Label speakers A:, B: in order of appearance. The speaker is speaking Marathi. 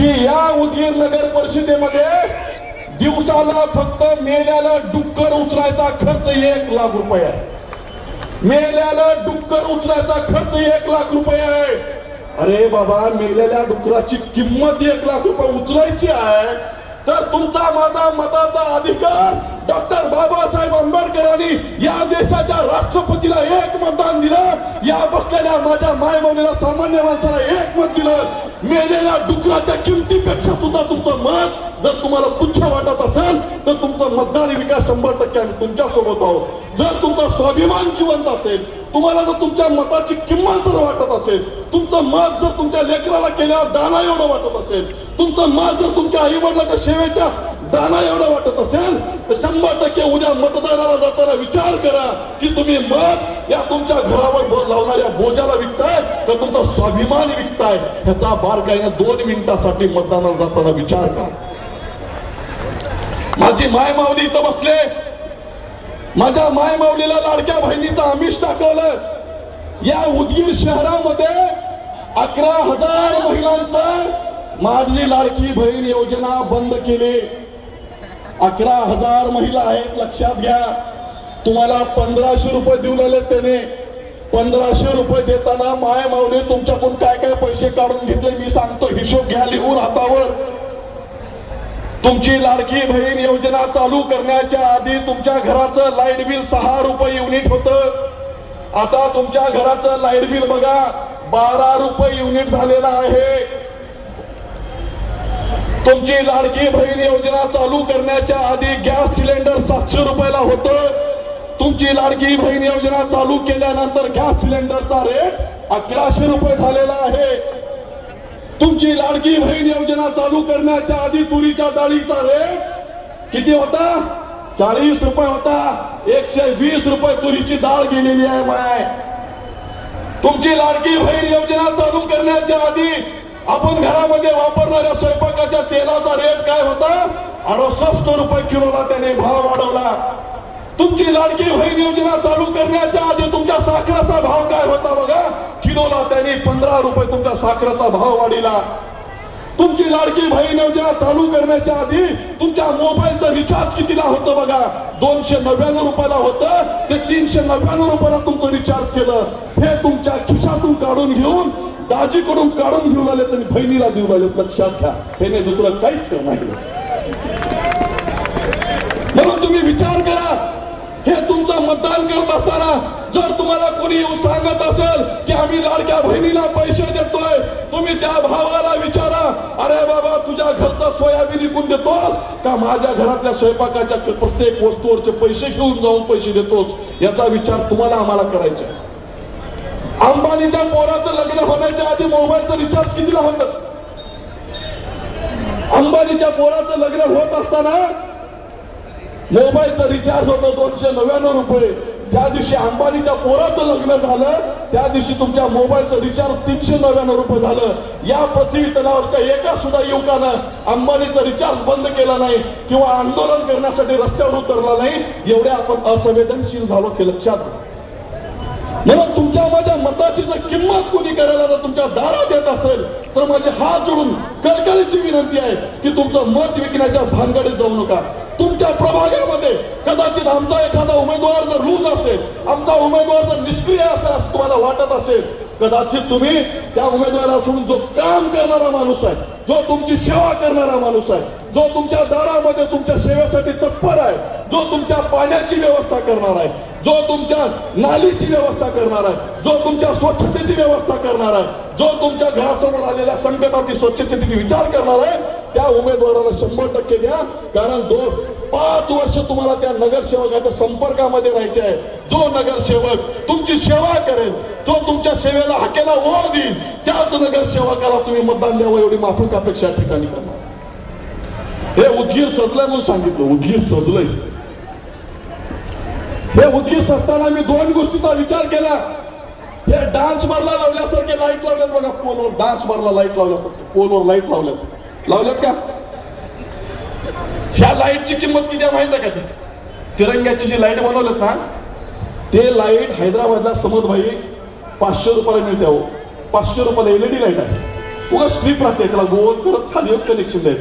A: की या उदगीर नगर परिषदेमध्ये दिवसाला फक्त मेल्याला डुक्कर उचलायचा खर्च एक लाख रुपये आहे. मेल्याला डुक्कर उचलायचा खर्च एक लाख रुपये आहे. अरे बाबा मेलेल्या डुकराची किंमत एक लाख रुपये उचलायची आहे. तर तुमचा माझा मताचा अधिकार डॉक्टर बाबासाहेब आंबेडकरांनी या देशाच्या राष्ट्रपतीला एक मतदान दिलं. या बसलेल्या माझ्या मायमौलीला सामान्य माणसाला एक मत मेलेल्या डुकराच्या किमतीपेक्षा सुद्धा तुमचं मत जर तुम्हाला तुच्छ वाटत असेल तर तुमचा मतदारी विकास शंभर टक्के आम्ही तुमच्यासोबत आहोत. जर तुमचा स्वाभिमान जिवंत असेल तुम्हाला जर तुमच्या मताची किंमत जर वाटत असेल तुमचं मत जर तुमच्या लेकराला केल्यावर दाना एवढं वाटत असेल तुमचं मत जर तुमच्या आई वडिलाच्या सेवेच्या दाना एवढं वाटत असेल तर शंभर टक्के उद्या मतदानाला जाताना विचार करा की तुम्ही मत या तुमच्या घरावर लावणाऱ्या बोजाला विकताय का तुमचा स्वाभिमान विकताय? ह्याचा बारकाईनं दोन मिनिटासाठी मतदानाला जाताना विचार करा. माझी माय माऊली इथं बसले. माझ्या माय माऊलीला लाडक्या बहिणीचं आमिष दाखवलं. या उदगीर शहरामध्ये अकरा हजार महिलांचं माझी लाडकी बहीण योजना बंद केली. अकरा हजार महिला आहेत लक्षात घ्या. तुम्हाला पंधराशे रुपये देऊन आले त्याने. पंधराशे रुपये देताना माय माऊली तुमच्याकडून काय काय पैसे काढून घेतले मी सांगतो. हिशोब घ्या लिहून हातावर. तुमची लाडकी बहीण योजना चालू करण्याच्या आधी तुमच्या घराचं लाइट बिल सहा रुपये युनिट होतं. आता तुमच्या घराचं लाइट बिल बघा बारा रुपये युनिट झालेलं आहे. तुमची लाडकी बहीण योजना चालू करण्याच्या आधी गॅस सिलेंडर सातशे रुपयाला होतं. तुमची लाडकी बहीण योजना चालू केल्यानंतर गॅस सिलेंडरचा रेट अकराशे रुपये झालेला आहे. तुमची लाडकी बहीण योजना चालू करण्याच्या आधी तुरीच्या डाळीचा रेट किती होता? चाळीस रुपये होता. एकशे वीस रुपये तुरीची डाळ गेलेली आहे माय तुमची लाडकी बहीण योजना चालू करण्याच्या आधी आपण घरामध्ये वापरणाऱ्या स्वयंपाकाच्या तेलाचा रेट काय होता? अडुसष्ट रुपये किलोला त्याने भाव वाढवला. तुमची लाडकी बहीण योजना चालू करण्याच्या आधी तुमच्या साखरेचा भाव काय होता बघा? किलोला त्यांनी पंधरा रुपये तुमच्या साखरेचा भाव वाढिला. तुमची लाडकी बहीण योजना चालू करण्याच्या आधी तुमच्या मोबाईलचं रिचार्ज कितीला होतं बघा? दोनशे नव्याण्णव रुपयाला होतं. ते तीनशे नव्याण्णव रुपयाला तुमचं रिचार्ज केलं. हे तुमच्या खिशातून काढून घेऊन दाजीकडून काढून घेऊन आले आणि बहिणीला देऊन आले लक्षात घ्या. हे नाही दुसरं काहीच नाही. म्हणून तुम्ही विचार करा. हे तुमचं मतदान करत असताना जर तुम्हाला कोणी येऊन सांगत असेल की आम्ही लाडक्या बहिणीला पैसे देतोय तुम्ही त्या भावाला विचारा. अरे बाबा तुझ्या घरचा सोयाबीन विकून देतो? का माझ्या घरातल्या स्वयंपाकाच्या प्रत्येक वस्तूवरचे पैसे घेऊन जाऊन पैसे देतोस? याचा विचार तुम्हाला आम्हाला करायचा आहे. अंबानीच्या पोराचं लग्न होण्याच्या आधी मोबाईलचं रिचार्ज कितीला होतं? अंबानीच्या पोराचं लग्न होत असताना मोबाईलचं रिचार्ज होतं दोनशे नव्याण्णव रुपये. ज्या दिवशी अंबानीच्या पोराचं लग्न झालं त्या दिवशी तुमच्या मोबाईलचं रिचार्ज तीनशे नव्याण्णव रुपये झालं. या पृथ्वी तलावरच्या एका सुद्धा युवकानं अंबानीचं रिचार्ज बंद केला नाही किंवा आंदोलन करण्यासाठी रस्त्यावर उतरला नाही. एवढे आपण असंवेदनशील झालो हे लक्षात म्हणून तुमच्या माझ्या मताची जर किंमत कोणी करायला जर तुमच्या दारात येत असेल तर माझे हात जोडून कळकळीची विनंती आहे की तुमचं मत विकण्याच्या भानगडीत जाऊ नका. तुमच्या प्रभागामध्ये कदाचित आमचा एखादा उमेदवार जर लूज असेल आमचा उमेदवार जर निष्क्रिय असेल तुम्हाला वाटत असेल कदाचित तुम्ही त्या उमेदवाराला सोडून जो काम करणारा माणूस आहे जो तुमची सेवा करणारा माणूस आहे जो तुमच्या दारामध्ये तुमच्या सेवेसाठी तत्पर आहे जो तुमच्या पाण्याची व्यवस्था करणार आहे जो तुमच्या नालीची व्यवस्था करणार आहे जो तुमच्या स्वच्छतेची व्यवस्था करणार आहे जो तुमच्या घरासमोर आलेल्या संकटाची स्वच्छतेची विचार करणार आहे त्या उमेदवाराला शंभर टक्के द्या. कारण दो पाच वर्ष तुम्हाला त्या नगरसेवकाच्या संपर्कामध्ये राहायचे आहे. जो नगरसेवक तुमची सेवा करेल जो तुमच्या सेवेला हाकेला ओळ देईल त्याच नगरसेवकाला तुम्ही मतदान द्यावं एवढी माफक अपेक्षा या ठिकाणी करणार. हे उदगीर सजलंय म्हणून सांगितलं उदगीर सजलंय. हे उदगीर सजताना मी दोन गोष्टीचा विचार केला. हे डान्स बारला लावल्यासारखे लाइट लावल्यात बघा पोलवर. डान्स बारला लाइट लावल्यासारखे पोलवर लाइट लावल्यात. लावल्यात का? ह्या लाईटची किंमत किती आहे माहिती आहे का तिरंग्याची जी लाइट बनवलेत ना ते लाइट हैदराबादला समज भाई पाचशे रुपयाला मिळते हो पाचशे रुपयाला एलईडी लाइट आहे. उगा स्ट्रीप राहते त्याला गोल करत खाली कनेक्शन द्यायचं.